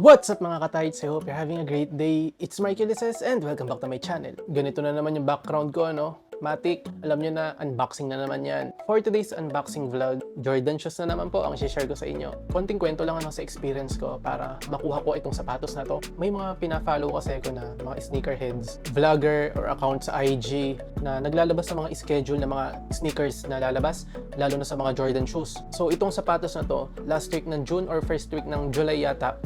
What's up mga katights? I hope you're having a great day. It's Mikey Lises and welcome back to my channel. Ganito na naman yung background ko, ano? Matic, alam nyo na, unboxing na naman yan. For today's unboxing vlog, Jordan shoes na naman po ang share ko sa inyo. Konting kwento lang ano sa experience ko para makuha ko itong sapatos na to. May mga pina-follow kasi ako na mga sneakerheads, vlogger or account sa IG na naglalabas sa mga schedule na mga sneakers na lalabas, lalo na sa mga Jordan shoes. So itong sapatos na to, last week ng June or first week ng July yata,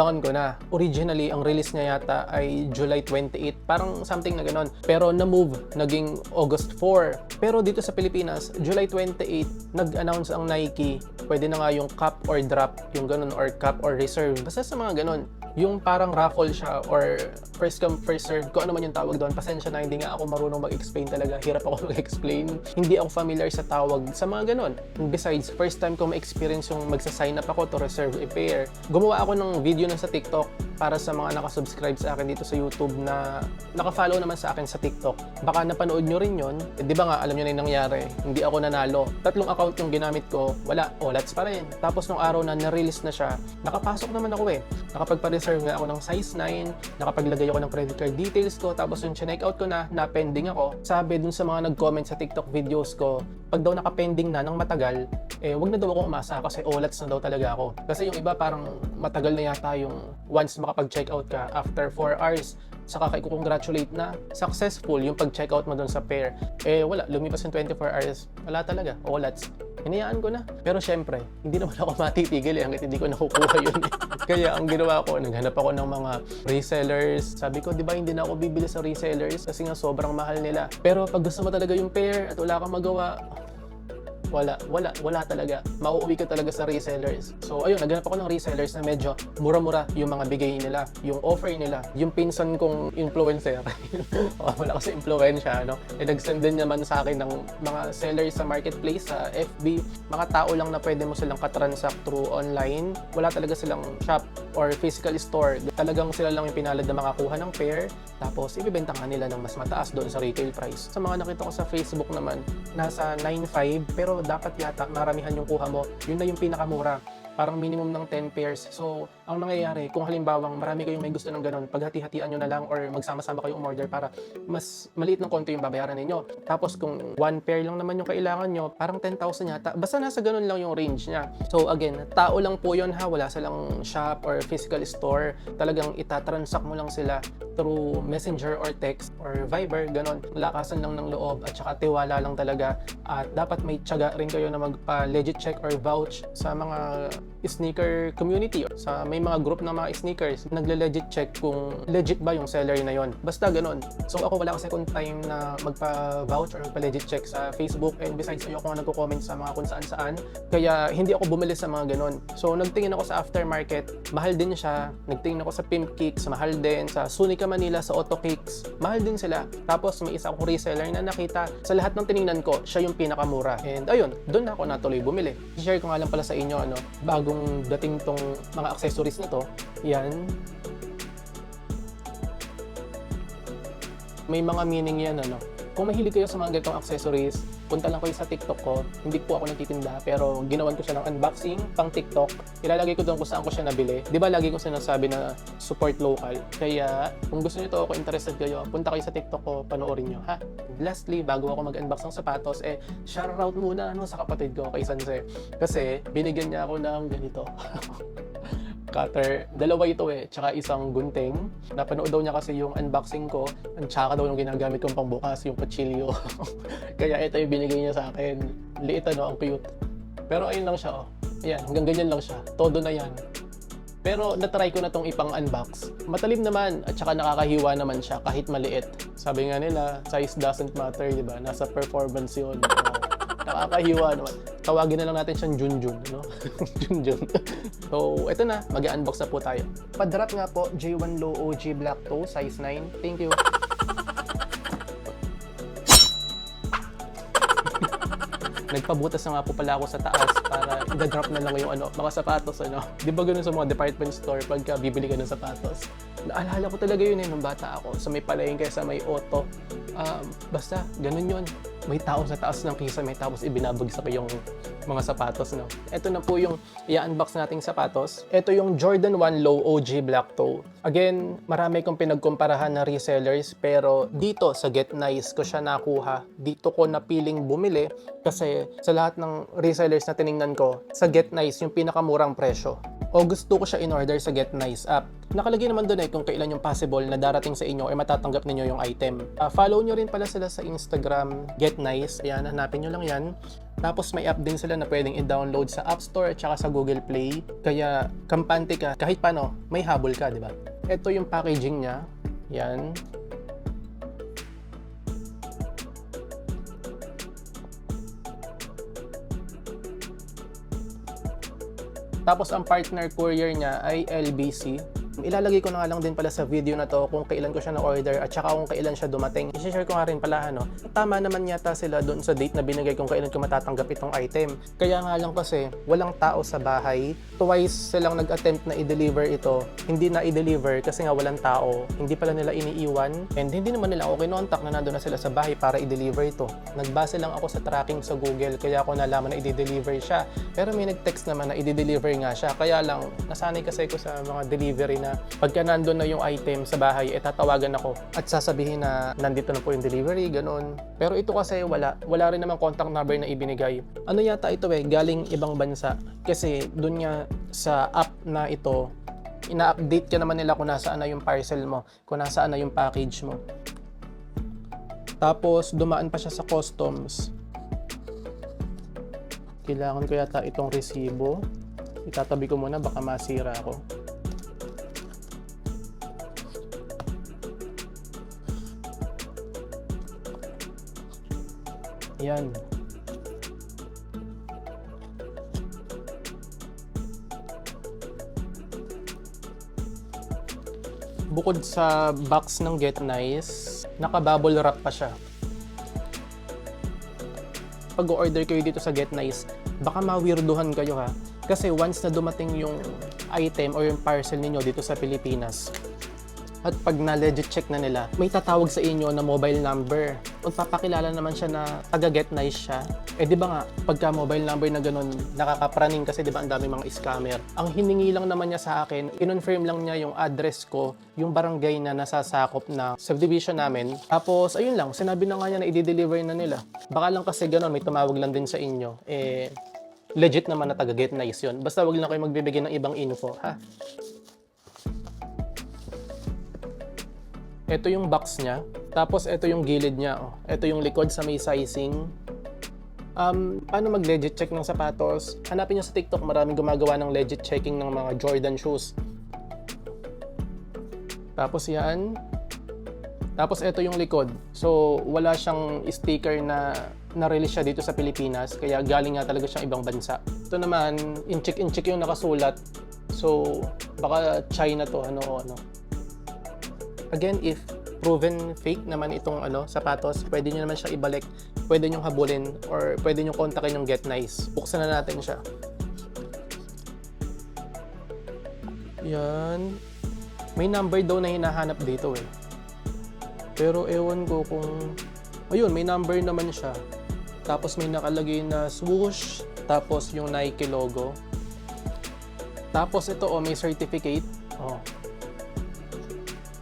inaabangan ko na. Originally, ang release niya yata ay July 28, parang something na ganon. Pero na-move, naging August 4. Pero dito sa Pilipinas, July 28, nag-announce ang Nike, pwede na nga yung cup or drop, yung ganon, or cup or reserve. Basta sa mga ganon, yung parang raffle siya or first come first serve kung ano man yung tawag doon pasensya na hindi nga ako marunong mag-explain talaga. Hirap ako mag-explain. Hindi ako familiar sa tawag sa mga ganon And besides first time ko ma-experience yung magsa-sign up ako to reserve a pair. Gumawa ako ng video na sa TikTok para sa mga nakasubscribe sa akin dito sa YouTube na nakafollow naman sa akin sa TikTok. Baka napanood nyo rin yun. Eh, di ba nga alam nyo na yung nangyari. Hindi ako nanalo. Tatlong account yung ginamit ko. Wala. Olats pa rin. Tapos nung araw na na-release na siya nakapasok naman ako eh nakapagpa-reserve nga ako ng size 9, nakapaglagay ako ng credit card details ko, tapos yung check out ko na, na-pending ako. Sabi dun sa mga nag-comment sa TikTok videos ko, pag daw naka-pending na ng matagal, eh wag na daw ako umasa kasi olats na daw talaga ako. Kasi yung iba parang matagal na yata yung once makapag-check out ka after 4 hours, saka ka congratulate na successful yung pag-check out mo dun sa pair. Eh wala, lumipas yung 24 hours, wala talaga, olats. Hinayaan ko na. Pero syempre, hindi naman ako matitigil eh hanggat hindi ko nakukuha yun. eh. Kaya ang ginawa ko, naghanap ako ng mga resellers. Sabi ko, di ba hindi na ako bibili sa resellers kasi nga sobrang mahal nila. Pero pag gusto mo talaga yung pair at wala kang magawa, wala, wala, wala talaga. Mauuwi ka talaga sa resellers. So, ayun, naghanap ako ng resellers na medyo mura-mura yung mga bigay nila, yung offer nila. Yung pinsan kong influencer, oh, wala kasi influensya, no? Eh, nag-send din naman sa akin ng mga sellers sa marketplace, sa FB. Mga tao lang na pwede mo silang katransact through online. Wala talaga silang shop or physical store. Talagang sila lang yung pinalad na makakuha ng pair. Tapos, ibibenta nga nila ng mas mataas doon sa retail price. Sa mga nakita ko sa Facebook naman, nasa 9.5 pero dapat yata maramihan yung kuha mo. Yun na yung pinakamura. Parang minimum ng 10 pairs. So, ang nangyayari, kung halimbawang marami kayong may gusto ng ganun, paghati-hatian nyo na lang or magsama-sama kayong umorder para mas maliit ng konti yung babayaran ninyo. Tapos kung one pair lang naman yung kailangan nyo, parang 10,000 yata. Basta nasa ganun lang yung range niya. So again, tao lang po yun ha, wala silang shop or physical store. Talagang itatransact mo lang sila through messenger or text or Viber, ganun. Lakasan lang ng loob at saka tiwala lang talaga. At dapat may tiyaga rin kayo na magpa-legit check or vouch sa mga sneaker community sa may mga group ng mga sneakers nagle-legit check kung legit ba yung seller na yon basta ganun. So ako wala kasi akong time na magpa-vouch or magpa-legit check sa Facebook. And besides ayoko nga nagko-comment sa mga kung saan saan. Kaya hindi ako bumili sa mga ganun. So nagtingin ako sa aftermarket. Mahal din siya. Nagtingin ako sa Pimp Kicks. Mahal din. Sa Sunica Manila sa Auto Kicks. Mahal din sila. Tapos may isa akong reseller na nakita. Sa lahat ng tiningnan ko siya yung pinakamura. And ayun doon na ako natuloy bumili. Share ko nga lang pala sa inyo ano bagong dating tong mga accessories na to yan. May mga meaning yan ano. Kung mahilig kayo sa mga ganitong accessories, punta lang kayo sa TikTok ko. Hindi po ako nagtitinda, pero ginawan ko siya ng unboxing pang TikTok. Ilalagay ko doon kung saan ko siya nabili. Di ba lagi ko sinasabi na support local? Kaya kung gusto niyo to ako interested kayo, punta kayo sa TikTok ko, panoorin nyo, ha? Lastly, bago ako mag-unbox ng sapatos, eh, shoutout muna ano, sa kapatid ko, kay Sanse. Kasi binigyan niya ako ng ganito. cutter. Dalawa ito eh, tsaka isang gunting. Napanood daw niya kasi yung unboxing ko, at tsaka daw yung ginagamit kong pangbukas, yung kutsilyo. Kaya ito yung binigay niya sa akin. Liit ano, ang cute. Pero ayun lang siya oh. Ayan, hanggang ganyan lang siya. Todo na yan. Pero natry ko na tong ipang-unbox. Matalim naman at saka nakakahiwa naman siya kahit maliit. Sabi nga nila, size doesn't matter, di ba? Nasa performance yun. nakakahiwa naman. Tawagin na lang natin siyang Junjun, no? Junjun. So, eto na, mag-unbox na po tayo. Padrop nga po, J1 Low OG Black Toe, size 9. Thank you. Nagpabutas na nga po pala ako sa taas para i-drop na lang yung ano, mga sapatos ano. 'Di ba ganun sa mga department store pagka bibili ka ng sapatos? Naalala ko talaga yun eh nung bata ako. Sa may palengke, sa may auto. Um, basta, ganun yun. May tao sa taas ng kisame tapos ibinabagsak yung mga sapatos, no? Ito na po yung i-unbox nating sapatos. Ito yung Jordan 1 Low OG Black Toe. Again, marami kong pinagkumparahan na resellers pero dito sa Get Nice ko siya nakuha. Dito ko napiling bumili kasi sa lahat ng resellers na tiningnan ko, sa Get Nice yung pinakamurang presyo. O gusto ko siya in-order sa Get Nice app. Nakalagay naman doon eh kung kailan yung possible na darating sa inyo or matatanggap ninyo yung item. Ah, follow nyo rin pala sila sa Instagram, Get Nice. Ayan, hanapin nyo lang yan. Tapos may app din sila na pwedeng i-download sa App Store at saka sa Google Play. Kaya kampante ka, kahit paano, may habol ka, di ba? Ito yung packaging niya. Yan. Tapos ang partner courier niya ay LBC. Ilalagay ko na nga lang din pala sa video na to kung kailan ko siya na-order at saka kung kailan siya dumating. I-share ko nga rin pala ano. Tama naman yata sila doon sa date na binigay kung kailan ko matatanggap itong item. Kaya nga lang kasi walang tao sa bahay. Twice silang nag-attempt na i-deliver ito. Hindi na i-deliver kasi nga walang tao. Hindi pala nila iniiwan. And hindi naman nila ako kinontak na nandun na sila sa bahay para i-deliver ito. Nagbase lang ako sa tracking sa Google kaya ako nalaman na i-deliver siya. Pero may nag-text naman na i-deliver nga siya. Kaya lang, nasanay kasi ko sa mga delivery na pagka nandun na yung item sa bahay, eh tatawagan ako at sasabihin na nandito na po yung delivery, ganun. Pero ito kasi wala. Wala rin naman contact number na ibinigay. Ano yata ito eh, galing ibang bansa. Kasi dun nga sa app na ito, ina-update ka naman nila kung nasaan na yung parcel mo, kung nasaan na yung package mo. Tapos dumaan pa siya sa customs. Kailangan ko yata itong resibo. Itatabi ko muna baka masira ako. Yan. Bukod sa box ng Get Nice, naka-bubble wrap pa siya. Pag order kayo dito sa Get Nice, baka mawirduhan kayo ha. Kasi once na dumating yung item or yung parcel ninyo dito sa Pilipinas, at pag na-legit check na nila, may tatawag sa inyo na mobile number. Magpapakilala naman siya na taga-get nice siya. Eh di ba nga, pagka mobile number na ganun, nakakapraning kasi di ba ang dami mga scammer. Ang hiningi lang naman niya sa akin, kinonfirm lang niya yung address ko, yung barangay na nasasakop na subdivision namin. Tapos, ayun lang, sinabi na nga niya na i-deliver na nila. Baka lang kasi ganun, may tumawag lang din sa inyo. Eh, legit naman na taga-get nice yun. Basta wag lang kayo magbibigay ng ibang info, ha? Ito yung box niya. Tapos ito yung gilid niya. Oh. Ito yung likod sa may sizing. Um, paano mag-legit check ng sapatos? Hanapin niyo sa TikTok, maraming gumagawa ng legit checking ng mga Jordan shoes. Tapos yan. Tapos ito yung likod. So, wala siyang sticker na na-release siya dito sa Pilipinas. Kaya galing nga talaga siyang ibang bansa. Ito naman, in-check in-check yung nakasulat. So, baka China to, ano, ano. Again, if proven fake naman itong ano sapatos, pwede nyo naman siya ibalik, pwede nyo habulin, or pwede nyo kontakin yung Get Nice. Buksan na natin siya. Yan. May number daw na hinahanap dito eh. Pero ewan ko kung... Ayun, may number naman siya. Tapos may nakalagay na swoosh, tapos yung Nike logo. Tapos ito oh, may certificate. Oh,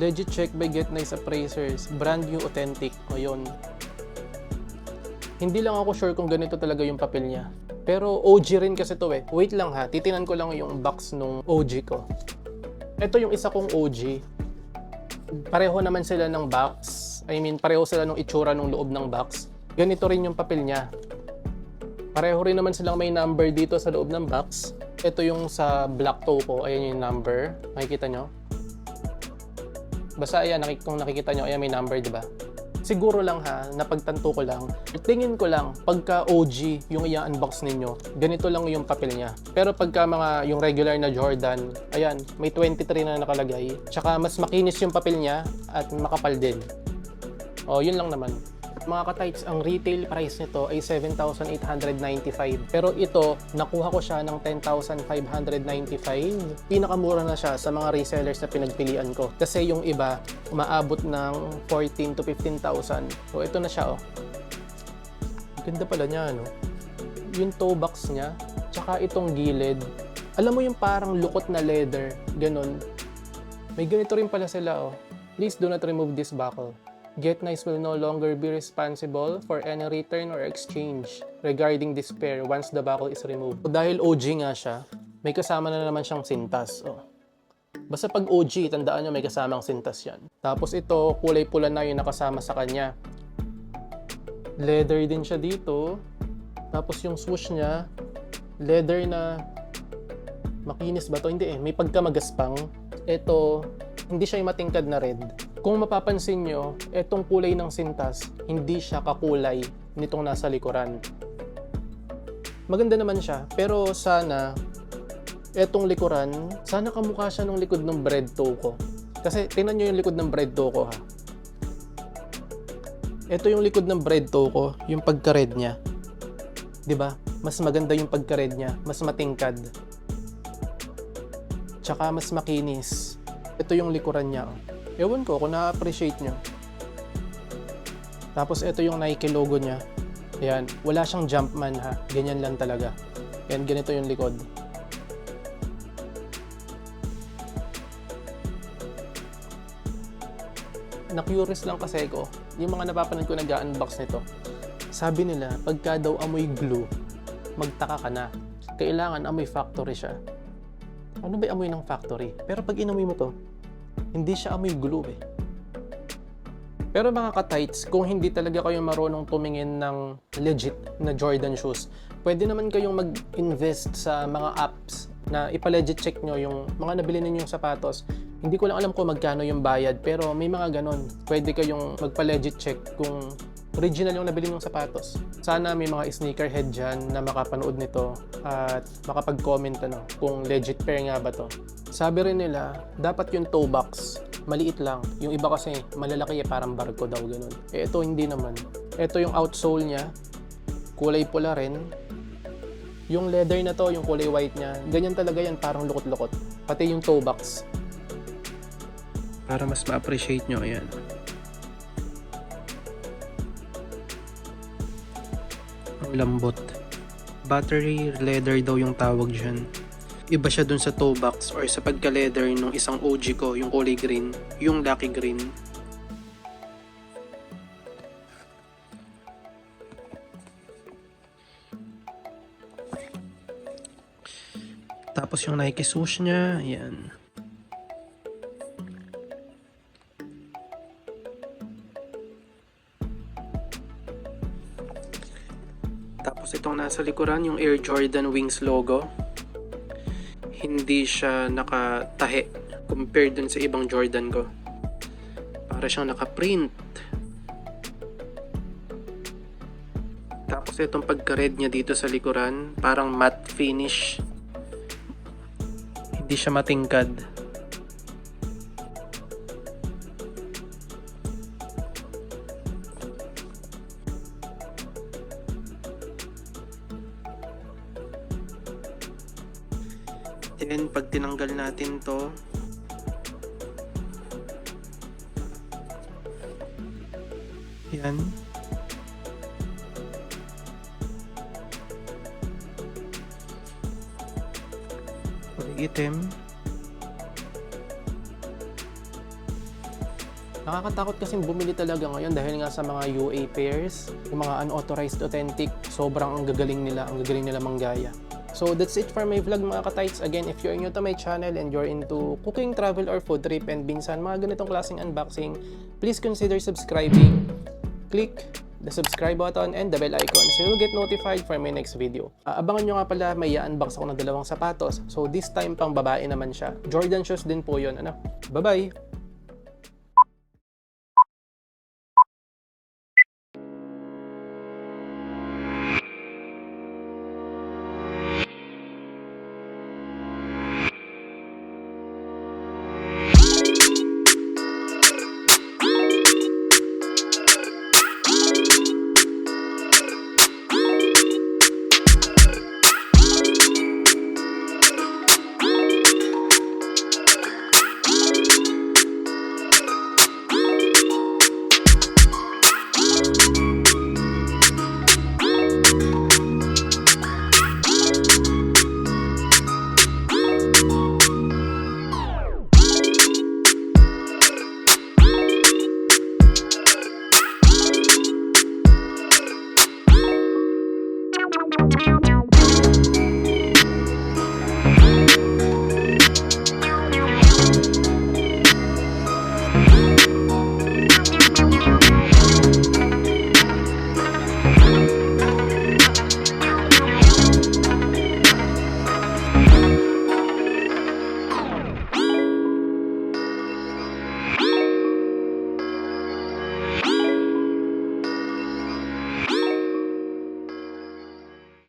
Legit check by Get Nice Appraisers. Brand new authentic. Yun. Hindi lang ako sure kung ganito talaga yung papel niya. Pero OG rin kasi to eh. Wait lang ha, titinan ko lang yung box nung OG ko. Ito yung isa kong OG. Pareho naman sila ng box. I mean, pareho sila ng itsura ng loob ng box. Ganito rin yung papel niya. Pareho rin naman silang may number dito sa loob ng box. Ito yung sa black toe ko. Ayan yung number. Makikita nyo. Basta ayan, kung nakikita nyo, ayan may number, di ba? Siguro lang ha, napagtanto ko lang, tingin ko lang, pagka OG yung i-unbox ninyo, ganito lang yung papel niya. Pero pagka mga yung regular na Jordan, ayan, may 23 na nakalagay. Tsaka mas makinis yung papel niya at makapal din. O, yun lang naman. Mga ka-tights, ang retail price nito ay 7,895. Pero ito, nakuha ko siya ng 10,595. Pinakamura na siya sa mga resellers na pinagpilian ko. Kasi yung iba, umaabot ng 14 to 15,000. So ito na siya oh. Ganda pala niya, no? Yung toe box niya, tsaka itong gilid. Alam mo yung parang lukot na leather, ganun. May ganito rin pala sila, oh. Please do not remove this buckle. Get Nice will no longer be responsible for any return or exchange regarding this pair once the buckle is removed. Dahil OG nga siya, may kasama na naman siyang sintas. Oh. Basta pag OG, tandaan nyo may kasamang sintas yan. Tapos ito, kulay pula na yung nakasama sa kanya. Leather din siya dito. Tapos yung swoosh niya, leather na makinis ba to? Hindi eh, may pagkamagaspang. Ito, hindi siya yung matingkad na red. Kung mapapansin nyo, etong kulay ng sintas, hindi siya kakulay nitong nasa likuran. Maganda naman siya, pero sana etong likuran, sana kamukha siya ng likod ng bread toe ko. Kasi tingnan nyo yung likod ng bread toe ko ha. Ito yung likod ng bread toe ko, yung pagka-red niya. 'Di ba? Mas maganda yung pagka-red niya, mas matingkad. Tsaka mas makinis. Ito yung likuran niya. oh. Ewan ko kung na-appreciate nyo. Tapos ito yung Nike logo niya. Ayan, wala siyang Jumpman ha. Ganyan lang talaga. Ayan, ganito yung likod. Na-curious lang kasi ko, yung mga napapanood ko nag-unbox nito, sabi nila, pagka daw amoy glue, magtaka ka na. Kailangan amoy factory siya. Ano ba amoy ng factory? Pero pag inamoy mo to, hindi siya amoy glue eh. Pero mga ka-tights, kung hindi talaga kayo marunong tumingin ng legit na Jordan shoes, pwede naman kayong mag-invest sa mga apps na ipa-legit check nyo yung mga nabili ninyong sapatos. Hindi ko lang alam kung magkano yung bayad, pero may mga ganon. Pwede kayong magpa-legit check kung original yung nabili ng sapatos. Sana may mga sneakerhead dyan na makapanood nito at makapag-comment ano, kung legit pair nga ba to. Sabi rin nila, dapat yung toe box, maliit lang. Yung iba kasi malalaki eh, parang barko daw ganun. Eh ito hindi naman. Ito yung outsole niya, kulay pula rin. Yung leather na to, yung kulay white niya, ganyan talaga yan, parang lukot-lukot. Pati yung toe box. Para mas ma-appreciate nyo, ayan. Lambot. Battery leather daw yung tawag dyan. Iba siya dun sa toe box or sa pagka-leather nung isang OG ko, yung kulay green, yung lucky green. Tapos yung Nike swoosh niya, ayan. Itong nasa likuran, yung Air Jordan Wings logo. Hindi siya nakatahe compared dun sa ibang Jordan ko. Para siyang nakaprint. Tapos itong pagka-red niya dito sa likuran, parang matte finish. Hindi siya matingkad. Natin to, yan. Kulay itim. Nakakatakot kasi bumili talaga ngayon dahil nga sa mga UA pairs, yung mga unauthorized authentic, sobrang ang gagaling nila, ang gagaling nila manggaya. So that's it for my vlog mga katights. Again, if you're new to my channel and you're into cooking, travel, or food trip and binsan, mga ganitong klaseng unboxing, please consider subscribing. Click the subscribe button and the bell icon so you'll get notified for my next video. Ah, abangan nyo nga pala, may i-unbox ako ng dalawang sapatos. So this time pang babae naman siya. Jordan shoes din po yun. Ano? Bye-bye!